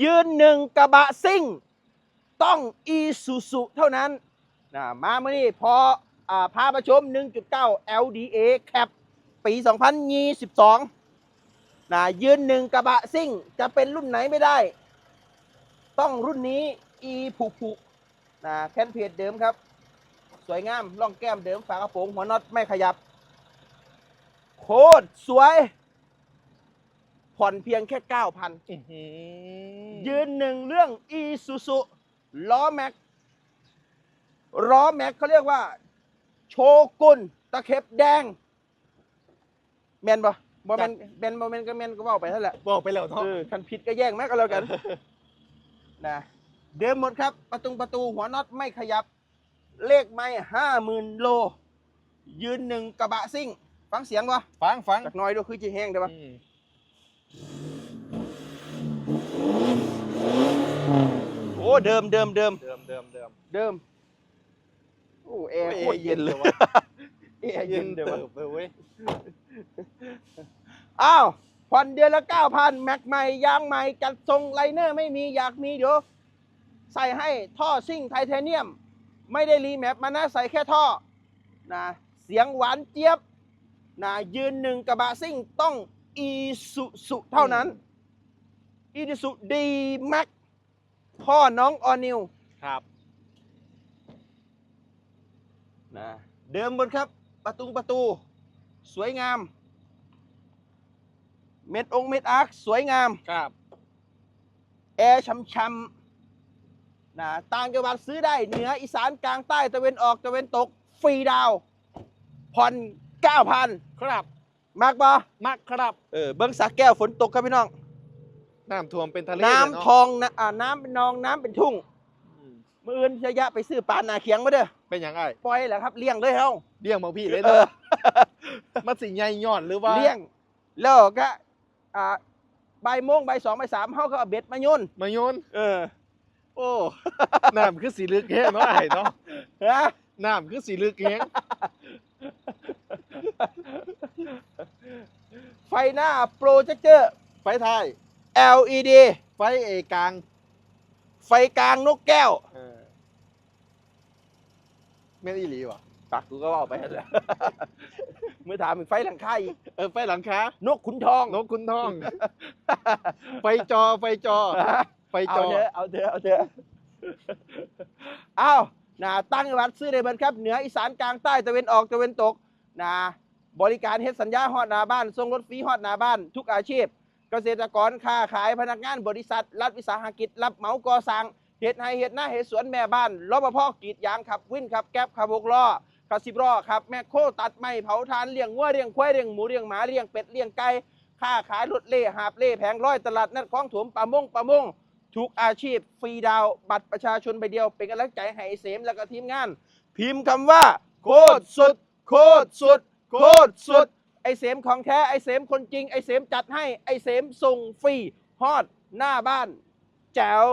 ยืนหนึ่งกระบะซิ่ง ต้องอีซูซูเท่านั้นนะมาเมื่อนี้พออพาประชม 1.9 LDA แคปปี 2022นะยืนหนึ่งกระบะซิ่ง จะเป็นรุ่นไหนไม่ได้ ต้องรุ่นนี้ e ผูผูนะแคนเพจเดิมครับ สวยงามร่องแก้มเดิมฝากระโปรงหัวน็อตไม่ขยับ โคตรสวย ผ่อนเพียงแค่ 9,000อื้อหือยืนหนึ่งเรื่อง e s u s u ล้อแม็กล้อแม็กเขาเรียกว่า โชกุนตะเข็บแดงแมนปะบอแมนแมนบอแมนก็แมนก็ว่าไปเท่านั้นแหละบอกไปแล้วเนาะเออคันผิดก็แย่งแม็กก็แล้วกันนะเดิมหมดครับ ประตูประตูหัวน็อตไม่ขยับ เลขไม่ห้าหมื่นโล ยืนหนึ่งกระบะซิ่ง ฟังเสียงวะฟังฟังจากหน้อยดูคือจีแห้งได้ปะ อืม โอ้ เดิมเดิมเดิมเดิมเดิมเดิมเดิมโอ้แอร์โอ้โคตรเย็นเลยเย็นเลยวะแอร์เย็นเดี๋ยวเติวะบเลยเว้ยอ้าวผ่อนเดือนละเก้าพันแม็กใหม่ยางใหม่จัดทรงไลเนอร์ไม่มีอยากมีเดี๋ยวใส่ให้ท่อซิ่งไทเทเนียม ไม่ได้รีแมปมานะใส่แค่ท่อนะเสียงหวานเจี๊ยบนะยืนหนึ่งกระบะซิ่งต้องอีสุสุเท่านั้นอีสุดีแม็ก พ่อน้องออนิวครับนะเดิมบนครับ ประตูประตู สวยงาม เม็ดองค์เม็ดอาร์คสวยงามครับแอร์ช่ำๆนะต่างจังหวัดซื้อได้ เหนืออีสานกลางใต้ตะเวนออกตะเวนตก ฟรีดาวน์ผ่อน9,000 ครับ มากบ่มักครับ เออเบิ้งสักแก้วฝนตกครับพี่น้อง น้ำท่วมเป็นทะเลน้ำเลยเาะทองนะอ่าน้ำเป็นนองน้ำเป็นทุ่งอืมมื่ออื่นจะยะไปซื้อปลาหนาเขียงมาเด้อเป็นยังไงปล่อยแหละครับเลี้ยงเลยเฮาเลี้ยงบางพี่เลยเอเนาะอมันสิใหญ่ย้อนหรือว่าเลี้ยงแล้วก็อ่าบ่ายโมงบ่ายสองบ่ายสามเฮาก็เอาเบ็ดมาโยนมาโยนเออ โอ้น้ำคือสีลึกแห้งเนาะไอ้เนาะฮะน้ำคือสีลึกแห้งไฟหน้าโปรเจคเจอร์ไฟท้าย LED ไฟเอกลาง ไฟกลางนกแก้วเออแม่นอีหลีวะตักกูก็ว่าไปแล้ว เมื่อถามอีกไฟหลังคาอีกเออไฟหลังคานกขุนทอง นกคุณทอง ไฟจอไฟจอ ไฟจเอาอ เถอะเอาเถอะเอาเถอะเอานะตั้งจังหวัดซื้อได้เบิดครับ เหนืออีสานกลางใต้ตะเวนออกตะเวนตกนะบริการเฮ็ดสัญญาฮอดหน้าบ้านส่งรถฟรีฮอดหน้าบ้าน ทุกอาชีพ เกษตรกรค้าขายพนักงานบริษัท รัฐวิสาหกิจ รับเหมาก่อสร้างเฮ็ดไห้เฮ็ดหน้าเฮ็ดสวนแม่บ้านรปภกรีดยางขับวิ่นขับแก๊บขับหกล้อขับสิบล้อขับแมคโคตัดไม้เผาทานเลี้ยงวัวเลี้ยงควายเลี้ยงหมูเลี้ยงหมาเลี้ยงเป็ดเลี้ยงไก่ค้าขายรถเล่หาบเล่แผงร้อยตลาดนัดคลองถมปลามงปลามงทุกอาชีพฟรีดาวบัตรประชาชนใบเดียวเป็นกำลังใจให้เสมแล้วก็ทีมงาน พิมพ์คำว่า โคตรสุด โคตรสุด โคตรสุด ไอ้เสมของแท้ไอ้เสมคนจริงไอ้เสมจัดให้ไอ้เสมส่งฟรีฮอดหน้าบ้านแจ๋ว